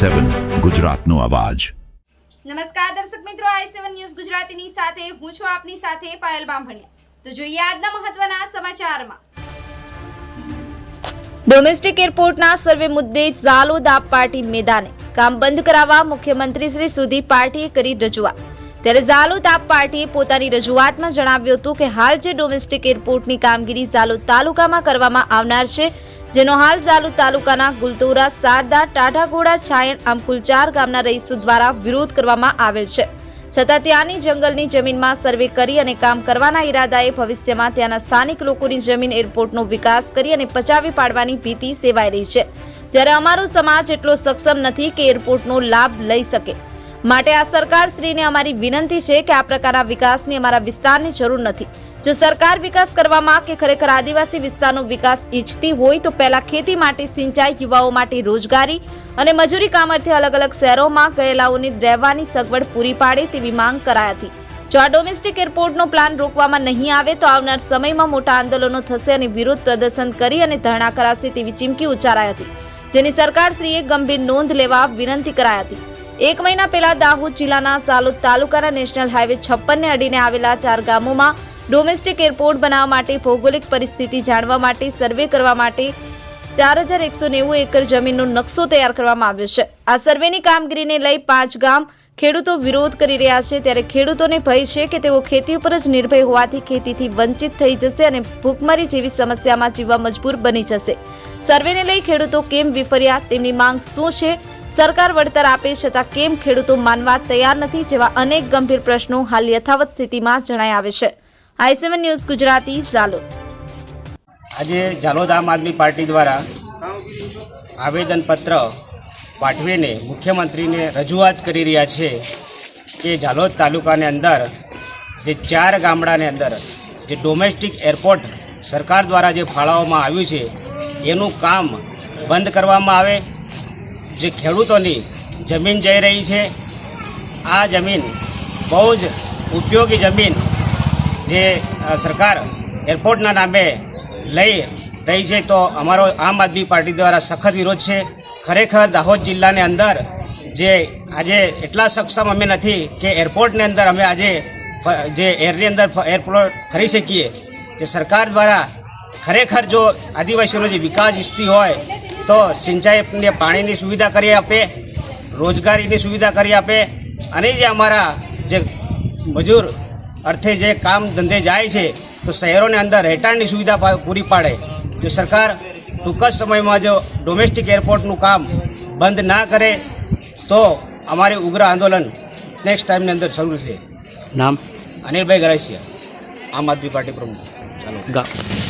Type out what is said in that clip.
સેવન ગુજરાતનો અવાજ. નમસ્કાર દર્શક મિત્રો આઈ સેવન ન્યૂઝ ગુજરાતીની સાથે હું છું આપની સાથે પાયલ બામભણિયા. તો જોઈએ આજના મહત્વના સમાચારમાં. ડોમેસ્ટિક એરપોર્ટના સર્વે મુદ્દે ઝાલોદ આપ પાર્ટી મેદાને. કામ બંધ કરાવવા મુખ્યમંત્રી શ્રી સુધી પાર્ટીએ કરી રજૂઆત. ત્યારે ઝાલોદ આપ પાર્ટીએ પોતાની રજૂઆતમાં જણાવ્યું હતું કે હાલ જે ડોમેસ્ટિક એરપોર્ટની કામગીરી ઝાલોદ તાલુકામાં કરવામાં આવનાર છે જેનો હાલ ઝાલુ તાલુકાના ગુલતુરા, સારદા ટાઢાઘોડા છાયણ આમ કુલ ચાર ગામના રહીશો દ્વારા વિરોધ કરવામાં આવેલ છે. છતાં ત્યાંની જંગલની જમીનમાં સર્વે કરી અને કામ કરવાના ઈરાદાએ ભવિષ્યમાં ત્યાંના સ્થાનિક લોકોની જમીન એરપોર્ટનો વિકાસ કરી અને પચાવી પાડવાની ભીતિ સેવાઈ રહી છે. જ્યારે અમારો સમાજ એટલો સક્ષમ નથી કે એરપોર્ટનો લાભ લઈ શકે. માટે આ સરકાર શ્રીને અમારી વિનંતી છે કે આ પ્રકારના વિકાસની અમારા વિસ્તારની જરૂર નથી. જો સરકાર વિકાસ કરવામાં કે ખરેખર આદિવાસી વિસ્તારનો વિકાસ ઈચ્છતી હોય તો પહેલા ખેતી માટે સિંચાઈ, યુવાઓ માટે રોજગારી અને મજૂરી કામ અલગ અલગ શહેરોમાં ગયેલાઓને રહેવાની સગવડ પૂરી પાડે તેવી માંગ કરાઈ હતી. જો આ ડોમેસ્ટિક એરપોર્ટનો પ્લાન રોકવામાં નહીં આવે તો આવનાર સમયમાં મોટા આંદોલનો થશે અને વિરોધ પ્રદર્શન કરી અને ધરણા કરાશે તેવી ચીમકી ઉચ્ચારાઈ હતી. જેની સરકારશ્રીએ ગંભીર નોંધ લેવા વિનંતી કરાઈ હતી. એક મહિના પહેલા દાહોદ જિલ્લાના સાલોદ તાલુકાના નેશનલ હાઈવે છપ્પનને અડીને આવેલા ચાર ગામોમાં ડોમેસ્ટિક એરપોર્ટ બનાવવા માટે ભૌગોલિક પરિસ્થિતિ જાણવા માટે, સર્વે કરવા માટે ચાર હજાર એકસો નેવું એકર જમીનનો નકશો તૈયાર કરવામાં આવ્યો છે. આ સર્વેની કામગીરીને લઈ પાંચ ગામ ખેડૂતો વિરોધ કરી રહ્યા છે. ત્યારે ખેડૂતોને ભય છે કે તેઓ ખેતી ઉપર જ નિર્ભય હોવાથી ખેતીથી વંચિત થઈ જશે અને ભૂખમરી જેવી સમસ્યામાં જીવવા મજબૂર બની જશે. સર્વેને લઈ ખેડૂતો કેમ વિફર્યા? તેમની માંગ શું છે? સરકાર વળતર આપે છતાં કેમ ખેડૂતો માનવા તૈયાર નથી જેવા અનેક ગંભીર પ્રશ્નો હાલ યથાવત સ્થિતિમાં જણાય આવે છે. I seven news Gujarati, Zalod. આજે ઝાલોદ આમ આદમી પાર્ટી દ્વારા આવેદનપત્ર પાઠવીને મુખ્યમંત્રીને રજૂઆત કરી રહ્યા છે કે ઝાલોદ તાલુકાની અંદર, જે ચાર ગામડાની અંદર, જે ડોમેસ્ટિક એરપોર્ટ સરકાર દ્વારા જે ફાળવવામાં આવ્યું છે, એનું કામ બંધ કરવામાં આવે જે ખેડૂતોની જમીન જઈ રહી છે, આ જમીન બહુ જ ઉપયોગી જમીન જે સરકાર એરપોર્ટના નામે લઈ રહી છે, તો અમારો આમ આદમી પાર્ટી દ્વારા સખત વિરોધ છે. ખરેખર દાહોદ જિલ્લાની અંદર જે આજે એટલા સક્ષમ અમે નથી કે એરપોર્ટની અંદર અમે આજે જે એરની અંદર એરપોર્ટ ફરી શકીએ. જે સરકાર દ્વારા ખરેખર જો આદિવાસીઓનો જે વિકાસ ઈચ્છતી હોય તો સિંચાઈને પાણીની સુવિધા કરી આપે રોજગારીની સુવિધા કરી આપે. અને જે અમારા જે મજૂર અર્થે જે કામ ધંધે જાય છે તો શહેરોની અંદર રહેઠાણની સુવિધા પૂરી પાડે. જો સરકાર ટૂંક જ સમયમાં જો ડોમેસ્ટિક એરપોર્ટનું કામ બંધ ના કરે તો અમારે ઉગ્ર આંદોલન નેક્સ્ટ ટાઈમની અંદર શરૂ છે નામ? અનિલભાઈ ગરાસિયા આમ આદમી પાર્ટી પ્રમુખ. ચાલો.